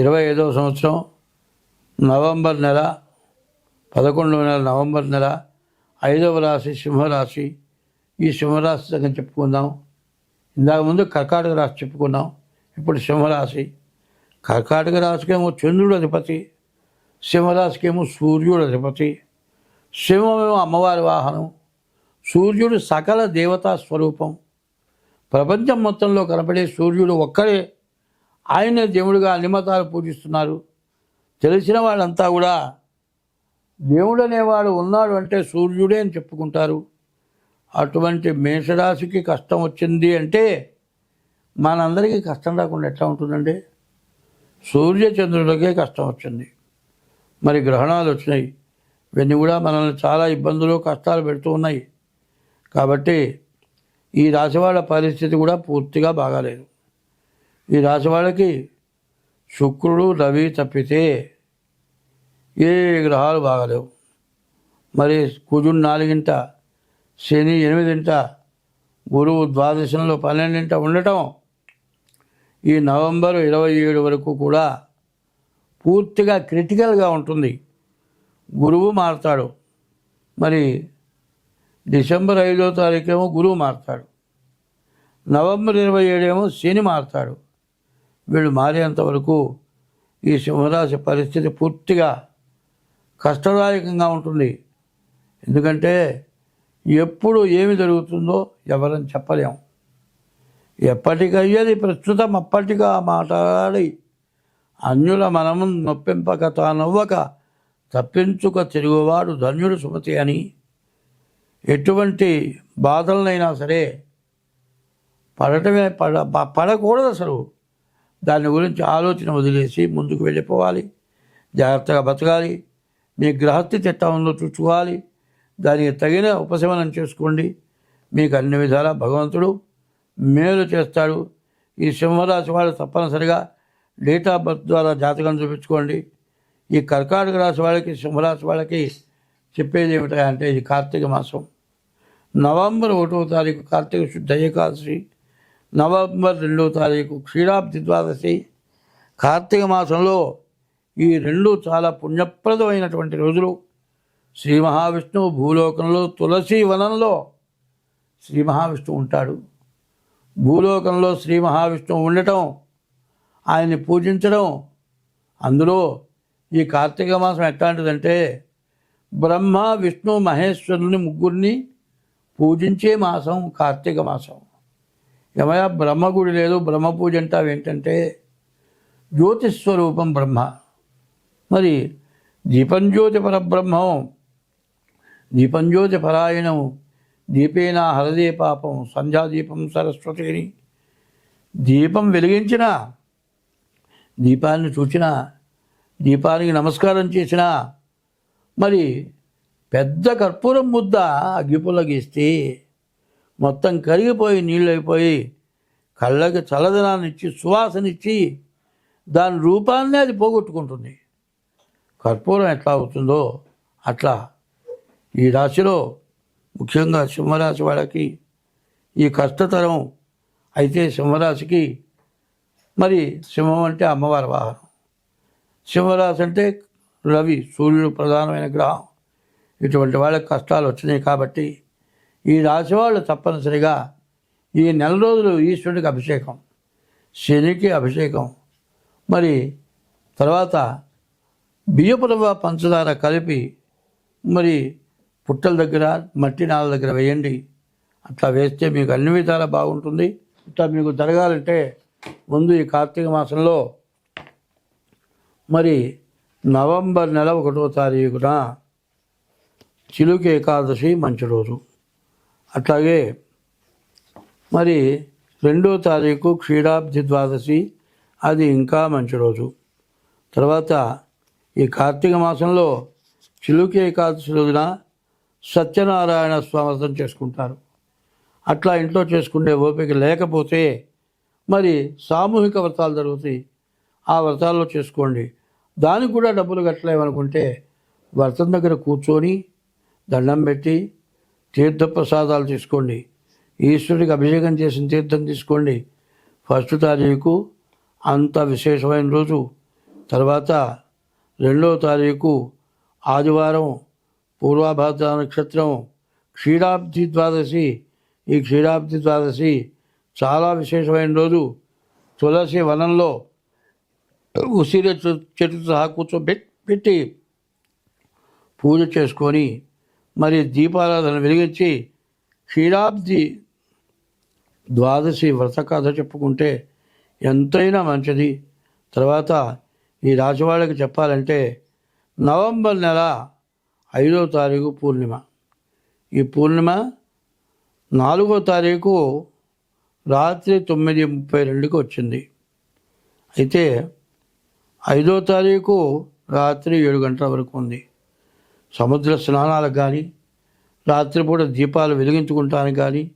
ఇరవై ఐదవ సంవత్సరం నవంబర్ నెల పదకొండవ నెల నవంబర్ నెల ఐదవ రాశి సింహరాశి. ఈ సింహరాశి సంగతి చెప్పుకుందాం. ఇందాక ముందు కర్కాటక రాశి చెప్పుకున్నాం. ఇప్పుడు సింహరాశి. కర్కాటక రాశికేమో చంద్రుడు అధిపతి సింహరాశికేమో సూర్యుడు అధిపతి. సింహమేమో అమ్మవారి వాహనం. సూర్యుడు సకల దేవతా స్వరూపం. ప్రపంచం మొత్తంలో కనపడే సూర్యుడు ఒక్కడే ఆయనే దేవుడిగా అన్ని మతాలు పూజిస్తున్నారు. తెలిసిన వాళ్ళంతా కూడా దేవుడు అనేవాడు ఉన్నాడు అంటే సూర్యుడే అని చెప్పుకుంటారు. అటువంటి మేషరాశికి కష్టం వచ్చింది అంటే మనందరికీ కష్టం రాకుండా ఎట్లా ఉంటుందండి? సూర్యచంద్రుడికే కష్టం వచ్చింది. మరి గ్రహణాలు వచ్చినాయి. ఇవన్నీ కూడా మనల్ని చాలా ఇబ్బందులు కష్టాలు పెడుతూ ఉన్నాయి. కాబట్టి ఈ రాశి వాళ్ళ పరిస్థితి కూడా పూర్తిగా బాగాలేదు. ఈ రాశి వాళ్ళకి శుక్రుడు రవి తప్పితే ఏ గ్రహాలు బాగలేవు. మరి కుజుడు నాలుగింట శని ఎనిమిదింట గురువు ద్వాదశంలో పన్నెండింట ఉండటం ఈ నవంబర్ ఇరవై ఏడు వరకు కూడా పూర్తిగా క్రిటికల్గా ఉంటుంది. గురువు మారుతాడు. మరి డిసెంబర్ ఐదో తారీఖేమో గురువు మారుతాడు. నవంబర్ ఇరవై ఏడేమో శని మారుతాడు. వీళ్ళు మారేంత వరకు ఈ సింహరాశి పరిస్థితి పూర్తిగా కష్టదాయకంగా ఉంటుంది. ఎందుకంటే ఎప్పుడు ఏమి జరుగుతుందో ఎవరని చెప్పలేం. ఎప్పటికయ్యేది ప్రస్తుతం అప్పటిగా మాట్లాడి అన్యుల మనము నొప్పింపక తానవ్వక తప్పించుక తిరుగువాడు ధన్యుడు సుమతి అని ఎటువంటి బాధలనైనా సరే పడటమే పడ ప- పడకూడదు అసలు. దాని గురించి ఆలోచన వదిలేసి ముందుకు వెళ్ళిపోవాలి. జాగ్రత్తగా బతకాలి. మీ గ్రహస్థితి ఎట్లా ఉందో చూసుకోవాలి. దానికి తగిన ఉపశమనం చేసుకోండి. మీకు అన్ని విధాలా భగవంతుడు మేలు చేస్తాడు. ఈ సింహరాశి వాళ్ళు తప్పనిసరిగా డేట్ ఆఫ్ బర్త్ ద్వారా జాతకం చూపించుకోండి. ఈ కర్కాటక రాశి వాళ్ళకి సింహరాశి వాళ్ళకి చెప్పేది ఏమిటంటే ఇది కార్తీక మాసం. నవంబర్ ఒకటో తారీఖు కార్తీక శుద్ధ ఏకాదశి. నవంబర్ రెండవ తారీఖు క్షీరాబ్ది ద్వాదశి. కార్తీక మాసంలో ఈ రెండు చాలా పుణ్యప్రదమైనటువంటి రోజులు. శ్రీ మహావిష్ణువు భూలోకంలో తులసి వనంలో శ్రీ మహావిష్ణువు ఉంటాడు. భూలోకంలో శ్రీ మహావిష్ణువు ఉండటం ఆయన్ని పూజించడం అందులో ఈ కార్తీక మాసం ఎట్లాంటిదంటే బ్రహ్మ విష్ణు మహేశ్వరుని ముగ్గురిని పూజించే మాసం కార్తీక మాసం. ఏమయ్యా బ్రహ్మ గుడి లేదు బ్రహ్మ పూజ అంటావు ఏంటంటే జ్యోతిస్వరూపం బ్రహ్మ. మరి దీపంజ్యోతి పరబ్రహ్మం దీపంజ్యోతి పరాయణం దీపేన హరదే పాపం సంధ్యాదీపం సరస్వతిని. దీపం వెలిగించిన దీపాన్ని చూచిన దీపానికి నమస్కారం చేసిన మరి పెద్ద కర్పూరం ముద్ద అగ్గిపుల్ల గీస్తే మొత్తం కరిగిపోయి నీళ్ళు అయిపోయి కళ్ళకి చల్లదనాన్నిచ్చి సువాసనిచ్చి దాని రూపాన్నే అది పోగొట్టుకుంటుంది. కర్పూరం ఎట్లా అవుతుందో అట్లా ఈ రాశిలో ముఖ్యంగా సింహరాశి వాళ్ళకి ఈ కష్టతరం అయితే సింహరాశికి మరి సింహం అంటే అమ్మవారి వాహనం. సింహరాశి అంటే రవి సూర్యుడు ప్రధానమైన గ్రహం. ఇటువంటి వాళ్ళకి కష్టాలు వచ్చినాయి కాబట్టి ఈ రాశి వాళ్ళు తప్పనిసరిగా ఈ నెల రోజులు ఈశ్వరుడికి అభిషేకం శనికి అభిషేకం మరి తర్వాత బియ్యపురవ పంచదార కలిపి మరి పుట్టల దగ్గర మట్టి నాల దగ్గర వేయండి. అట్లా వేస్తే మీకు అన్ని విధాలా బాగుంటుంది. ఇట్లా మీకు జరగాలంటే ముందు ఈ కార్తీక మాసంలో మరి నవంబర్ నెల ఒకటో తారీఖున చిలుక ఏకాదశి మంచి రోజు. అట్లాగే మరి రెండో తారీఖు క్షీరాబ్ది ద్వాదశి అది ఇంకా మంచి రోజు. తర్వాత ఈ కార్తీక మాసంలో చిలుకి ఏకాదశి రోజున సత్యనారాయణ స్వామర్థం చేసుకుంటారు. అట్లా ఇంట్లో చేసుకునే ఓపిక లేకపోతే మరి సామూహిక వ్రతాలు జరుగుతాయి. ఆ వ్రతాల్లో చేసుకోండి. దానికి కూడా డబ్బులు కట్టలేమనుకుంటే వ్రతం దగ్గర కూర్చొని దండం పెట్టి తీర్థ ప్రసాదాలు తీసుకోండి. ఈశ్వరుడికి అభిషేకం చేసిన తీర్థం తీసుకోండి. ఫస్ట్ తారీఖు అంత విశేషమైన రోజు. తర్వాత రెండవ తారీఖు ఆదివారం పూర్వాభాద్ర నక్షత్రం క్షీరాబ్ది ద్వాదశి. ఈ క్షీరాబ్ది ద్వాదశి చాలా విశేషమైన రోజు. తులసి వనంలో ఉసిరి చెట్టు సహా కూర్చోబెట్ పెట్టి పూజ చేసుకొని మరి దీపారాధన వెలిగించి క్షీరాబ్ది ద్వాదశి వ్రత కథ చెప్పుకుంటే ఎంతైనా మంచిది. తర్వాత ఈ రాజవాళ్ళకి చెప్పాలంటే నవంబర్ నెల ఐదో తారీఖు పూర్ణిమ. ఈ పూర్ణిమ నాలుగో తారీఖు రాత్రి తొమ్మిది ముప్పై రెండుకి వచ్చింది. అయితే ఐదో తారీఖు రాత్రి ఏడు గంటల వరకు ఉంది. సముద్ర స్నానాలకు కానీ రాత్రిపూట దీపాలు వెలిగించుకుంటానికి కానీ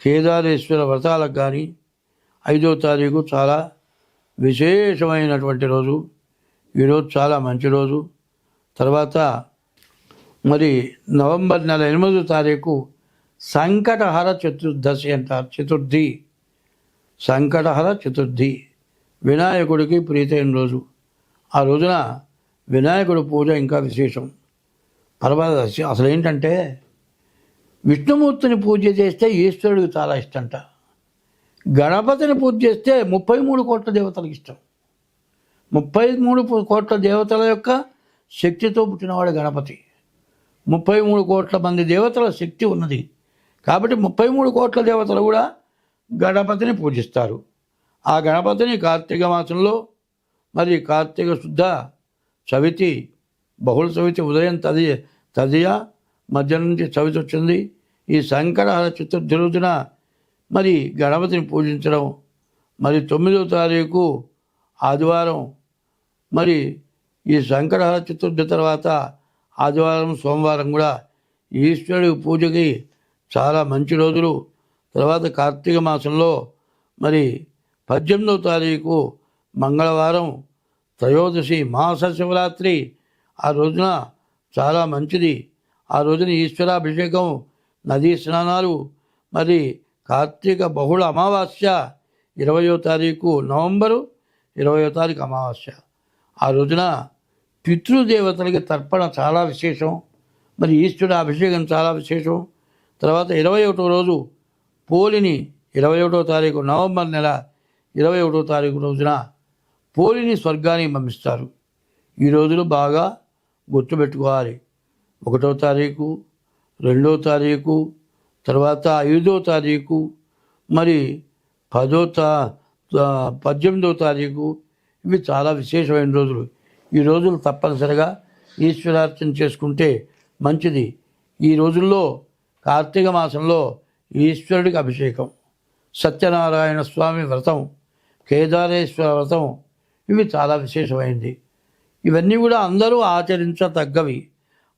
కేదారేశ్వర వ్రతాలకు కానీ ఐదో తారీఖు చాలా విశేషమైనటువంటి రోజు. ఈరోజు చాలా మంచి రోజు. తర్వాత మరి నవంబర్ నెల ఎనిమిదో తారీఖు సంకటహర చతుర్దశి అంటారు చతుర్థి. సంకటహర చతుర్థి. వినాయకుడికి ప్రీతైన రోజు. ఆ రోజున వినాయకుడి పూజ ఇంకా విశేషం. పరమదశి అసలు ఏంటంటే విష్ణుమూర్తిని పూజ చేస్తే ఈశ్వరుడికి చాలా ఇష్టంట. గణపతిని పూజ చేస్తే ముప్పై మూడు కోట్ల దేవతలకు ఇష్టం. ముప్పై మూడు కోట్ల దేవతల యొక్క శక్తితో పుట్టినవాడు గణపతి. ముప్పై మూడు కోట్ల మంది దేవతల శక్తి ఉన్నది. కాబట్టి ముప్పై మూడు కోట్ల దేవతలు కూడా గణపతిని పూజిస్తారు. ఆ గణపతిని కార్తీక మాసంలో మరి కార్తీక శుద్ధ చవితి బహుళ చవితి ఉదయం తది తదియా మధ్య నుంచి చవితి వచ్చింది. ఈ శంకరహర చతుర్థి రోజున మరి గణపతిని పూజించడం. మరి తొమ్మిదో తారీఖు ఆదివారం మరి ఈ శంకరహర చతుర్థి తర్వాత ఆదివారం సోమవారం కూడా ఈశ్వరుడి పూజకి చాలా మంచి రోజులు. తర్వాత కార్తీక మాసంలో మరి పద్దెనిమిదవ తారీఖు మంగళవారం త్రయోదశి మాస శివరాత్రి ఆ రోజున చాలా మంచిది. ఆ రోజున ఈశ్వరాభిషేకం నదీ స్నానాలు మరి కార్తీక బహుళ అమావాస్య ఇరవయో తారీఖు నవంబరు ఇరవయో తారీఖు అమావాస్య. ఆ రోజున పితృదేవతలకి తర్పణ చాలా విశేషం. మరి ఈశ్వరుడు అభిషేకం చాలా విశేషం. తర్వాత ఇరవై ఒకటో రోజు పోలిని ఇరవై ఒకటో తారీఖు నవంబర్ నెల ఇరవై ఒకటో తారీఖు రోజున పోలిని స్వర్గానికి పంపిస్తారు. ఈ రోజులు బాగా గుర్తుపెట్టుకోవాలి. ఒకటో తారీఖు రెండో తారీఖు తర్వాత ఐదో తారీఖు మరి పదో తా పద్దెనిమిదో తారీఖు ఇవి చాలా విశేషమైన రోజులు. ఈ రోజులు తప్పనిసరిగా ఈశ్వరార్చన చేసుకుంటే మంచిది. ఈ రోజుల్లో కార్తీక మాసంలో ఈశ్వరుడికి అభిషేకం సత్యనారాయణ స్వామి వ్రతం కేదారేశ్వర వ్రతం ఇవి చాలా విశేషమైంది ఇవన్నీ కూడా అందరూ ఆచరించతగ్గవి.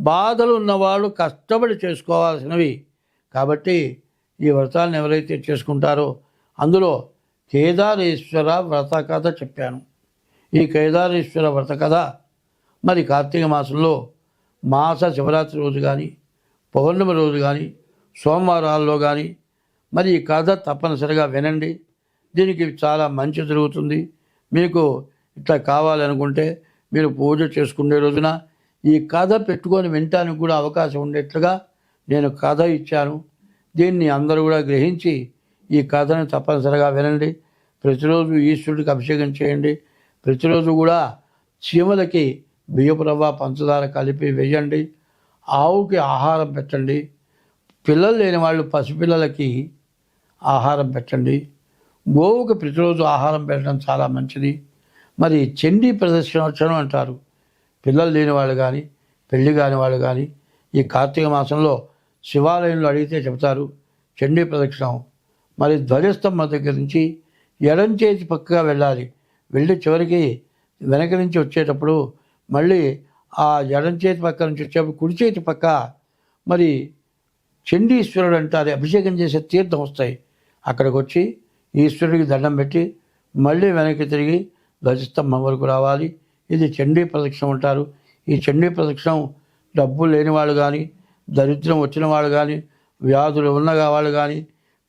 బాధలు ఉన్నవాళ్ళు కష్టపడి చేసుకోవాల్సినవి. కాబట్టి ఈ వ్రతాలను ఎవరైతే చేసుకుంటారో అందులో కేదారేశ్వర వ్రత కథ చెప్పాను. ఈ కేదారేశ్వర వ్రత కథ మరి కార్తీక మాసంలో మాస శివరాత్రి రోజు కానీ పౌర్ణమి రోజు కానీ సోమవారాల్లో కానీ మరి ఈ కథ తప్పనిసరిగా వినండి. దీనికి చాలా మంచి జరుగుతుంది. మీకు ఇట్లా కావాలనుకుంటే మీరు పూజ చేసుకునే రోజున ఈ కథ పెట్టుకొని వినటానికి కూడా అవకాశం ఉండేట్లుగా నేను కథ ఇచ్చాను. దీన్ని అందరూ కూడా గ్రహించి ఈ కథను తప్పనిసరిగా వినండి. ప్రతిరోజు ఈశ్వరుడికి అభిషేకం చేయండి. ప్రతిరోజు కూడా చీమలకి బియ్యపు రవ్వ పంచదార కలిపి వేయండి. ఆవుకి ఆహారం పెట్టండి. పిల్లలు లేని వాళ్ళు పసిపిల్లలకి ఆహారం పెట్టండి. గోవుకి ప్రతిరోజు ఆహారం పెట్టడం చాలా మంచిది. మరి చండీ ప్రదక్షిణోత్సవం అంటారు. పిల్లలు లేని వాళ్ళు కానీ పెళ్ళి కాని వాళ్ళు కానీ ఈ కార్తీక మాసంలో శివాలయంలో అడిగితే చెబుతారు చండీ ప్రదక్షిణం. మరి ధ్వజస్తంభం దగ్గర నుంచి ఎడం చేతి పక్కగా వెళ్ళాలి. వెళ్ళి చివరికి వెనక నుంచి వచ్చేటప్పుడు మళ్ళీ ఆ ఎడం చేతి పక్క నుంచి వచ్చేటప్పుడు కుడి చేతి పక్క మరి చండీశ్వరుడు అంటారు. అభిషేకం చేసే తీర్థం వస్తాయి. అక్కడికి వచ్చి ఈశ్వరుడికి దండం పెట్టి మళ్ళీ వెనక్కి తిరిగి ధ్వజస్తంభం వరకు రావాలి. ఇది చండీ ప్రదక్షిణం అంటారు. ఈ చండీ ప్రదక్షిణం డబ్బు లేని వాళ్ళు కానీ దరిద్రం వచ్చిన వాళ్ళు కానీ వ్యాధులు ఉన్న వాళ్ళు కానీ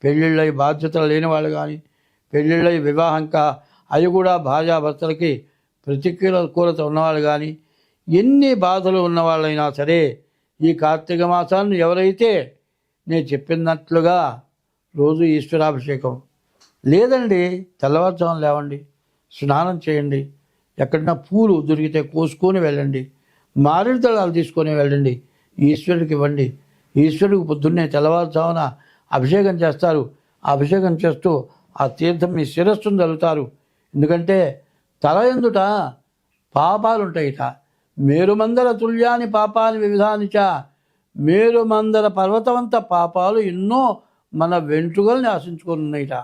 పెళ్ళిళ్ళై బాధ్యతలు లేని వాళ్ళు కానీ పెళ్ళిళ్ళై వివాహం కా అవి కూడా భార్యాభర్తలకి ప్రతికూలత ఉన్నవాళ్ళు కానీ ఎన్ని బాధలు ఉన్నవాళ్ళైనా సరే ఈ కార్తీక మాసాన్ని ఎవరైతే నేను చెప్పినట్లుగా రోజు ఈశ్వరాభిషేకం. లేదండి తెల్లవారుజామున లేవండి. స్నానం చేయండి. ఎక్కడన్నా పూలు దొరికితే కోసుకొని వెళ్ళండి. మారేడు దళాలు తీసుకొని వెళ్ళండి. ఈశ్వరుడికి ఇవ్వండి. ఈశ్వరుడికి పొద్దున్నే తెల్లవారుజామున అభిషేకం చేస్తారు. ఆ అభిషేకం చేస్తూ ఆ తీర్థం మీ శిరస్సును తలుతారు. ఎందుకంటే తల ఎందుట? పాపాలు ఉంటాయిట మేరుమందర తుల్యాని పాపాని వివిధానిచ. మేరుమందర పర్వతమంత పాపాలు ఎన్నో మన వెంట్రుకల్ని ఆశించుకొని ఉన్నాయిట.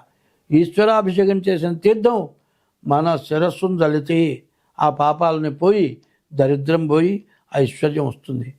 ఈశ్వరాభిషేకం చేసిన తీర్థం మన శిరస్సును దళితే ఆ పాపాలని పోయి దరిద్రం పోయి ఐశ్వర్యం వస్తుంది.